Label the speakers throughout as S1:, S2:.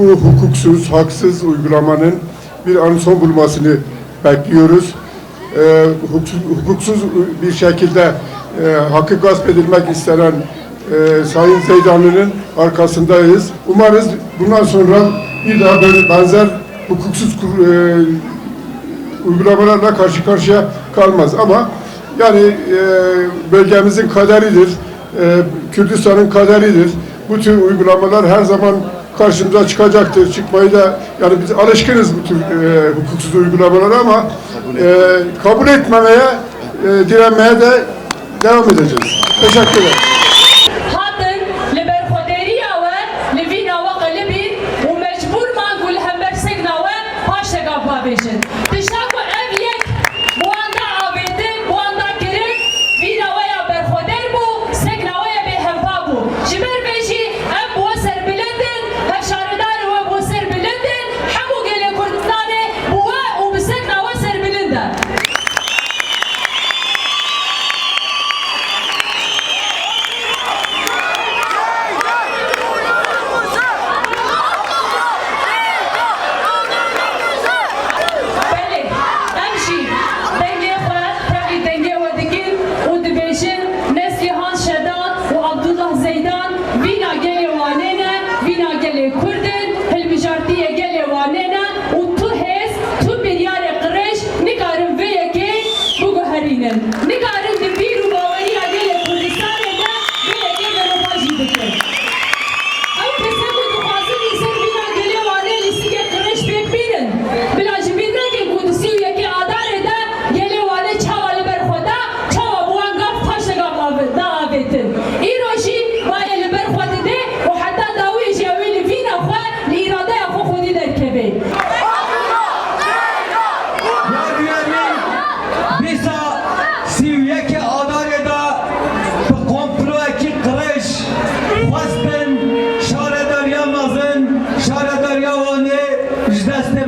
S1: bu hukuksuz, haksız uygulamanın bir an son bulmasını bekliyoruz. E, hukuksuz, bir şekilde e, hakkı gasp edilmek istenen e, Sayın Zeydanlı'nın arkasındayız. Umarız bundan sonra bir daha böyle benzer hukuksuz e, uygulamalarla karşı karşıya kalmaz. Ama yani e, bölgemizin kaderidir, e, Kürdistan'ın kaderidir. Bu tür uygulamalar her zaman karşımıza çıkacaktır. Çıkmayı da yani biz alışkınız bu tür e, hukuksuz uygulamalara ama e, kabul etmemeye, e, direnmeye de devam edeceğiz.
S2: Teşekkürler. yekê adarê de
S3: bi kompiroyekî qirêj xwestin şarederiya mezin şarederiya Wanê ji destê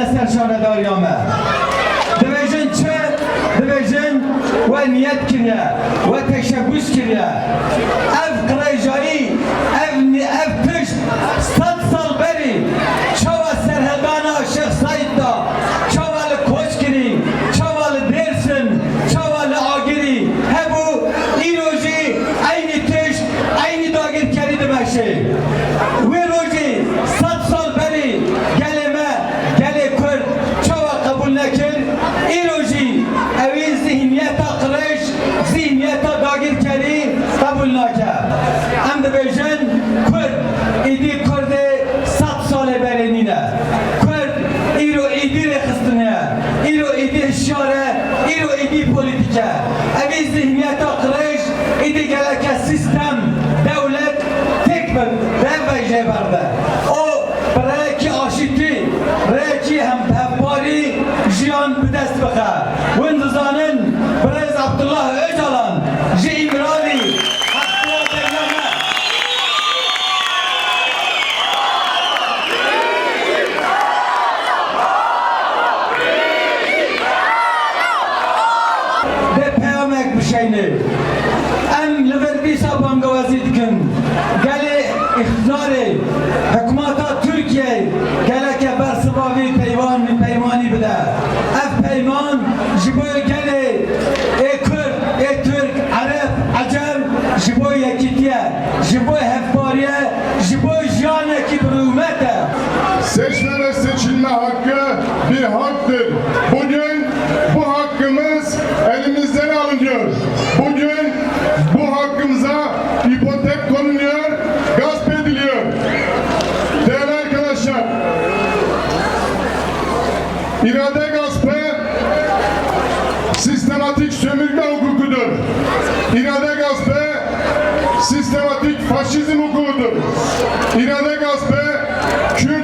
S3: ne serşane daryame. Dibêjin çi? Dibêjin ve niyet kiriye, ve teşebbüs kiriye. Ev kıraycarî, ev, ev tişt, این و اینی پولیتیکه اوی ذهنیت ها قریش ایدی گلکه سیستم Jibo ülkeli, e Kürt, e Türk, Arap, Acem, Jibo yekitiye, Jibo hefbariye, Jibo jiyaneki bir
S4: ümmete. Seçmene seçilme hakkı bir haktır. İnada gaspe Kürt